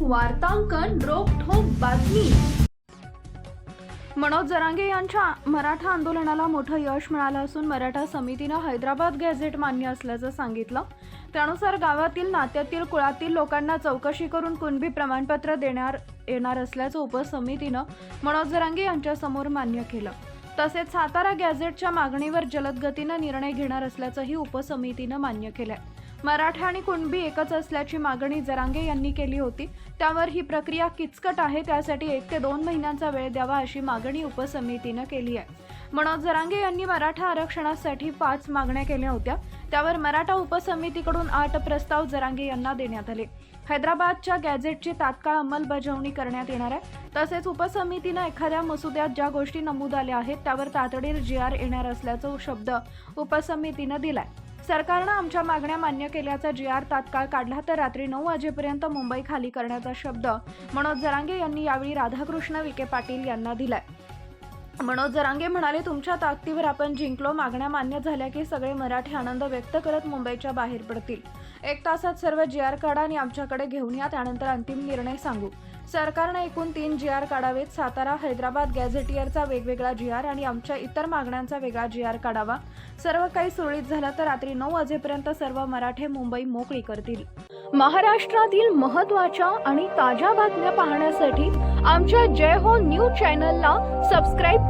वार्तांकन रोखोक बातमी. मनोज जरांगे यांच्या मराठा आंदोलनाला मोठं यश मिळालं असून मराठा समितीनं हैदराबाद गॅझेट मान्य असल्याचं सांगितलं. त्यानुसार गावातील नात्यातील कुळातील लोकांना चौकशी करून कुणबी प्रमाणपत्र देणार येणार असल्याचं उपसमितीनं मनोज जरांगे यांच्यासमोर मान्य केलं. तसेच सातारा गॅझेटच्या मागणीवर जलद गतीनं निर्णय घेणार असल्याचंही उपसमितीनं मान्य केलं मराठा आणि कुणबी एकच असल्याची मागणी जरांगे यांनी केली होती. त्यावर ही प्रक्रिया किचकट आहे त्यासाठी एक ते दोन महिन्यांचा वेळ द्यावा अशी मागणी उपसमितीनं केली आहे. मनोज जरांगे यांनी मराठा आरक्षणासाठी पाच मागण्या केल्या होत्या. त्यावर मराठा उपसमितीकडून आठ प्रस्ताव जरांगे यांना देण्यात आले. हैदराबादच्या गॅझेटची तात्काळ अंमलबजावणी करण्यात येणार आहे. तसेच उपसमितीनं एखाद्या मसुद्यात ज्या गोष्टी नमूद आल्या आहेत त्यावर तातडीने जी आर येणार असल्याचा शब्द उपसमितीनं दिलाय. सरकारनं आमच्या मागण्या मान्य केल्याचा जी आर तात्काळ काढला तर रात्री नऊ वाजेपर्यंत मुंबई खाली करण्याचा शब्द मनोज जरांगे यांनी यावेळी राधाकृष्ण विखे पाटील यांना दिलाय. मनोज जरांगे म्हणाले तुमच्या ताकदीवर आपण जिंकलो. मागण्या मान्य झाल्या की सगळे मराठी आनंद व्यक्त करत मुंबईच्या बाहेर पडतील. एक तासात सर्व जी आर काढा आणि आमच्याकडे घेऊन या. त्यानंतर अंतिम निर्णय सांगू. सरकारनं एकूण तीन जी आर काढावेत. सातारा हैदराबाद गॅझेटियरचा वेगवेगळा जी आर आणि आमच्या इतर मागण्यांचा वेगळा जी आर काढावा. सर्व काही सुरळीत झालं तर रात्री नऊ वाजेपर्यंत सर्व मराठे मुंबई मोकळी करतील. महाराष्ट्रातील महत्त्वाच्या आणि ताज्या बातम्या पाहण्यासाठी आमच्या जय हो न्यूज चॅनलला सबस्क्राईब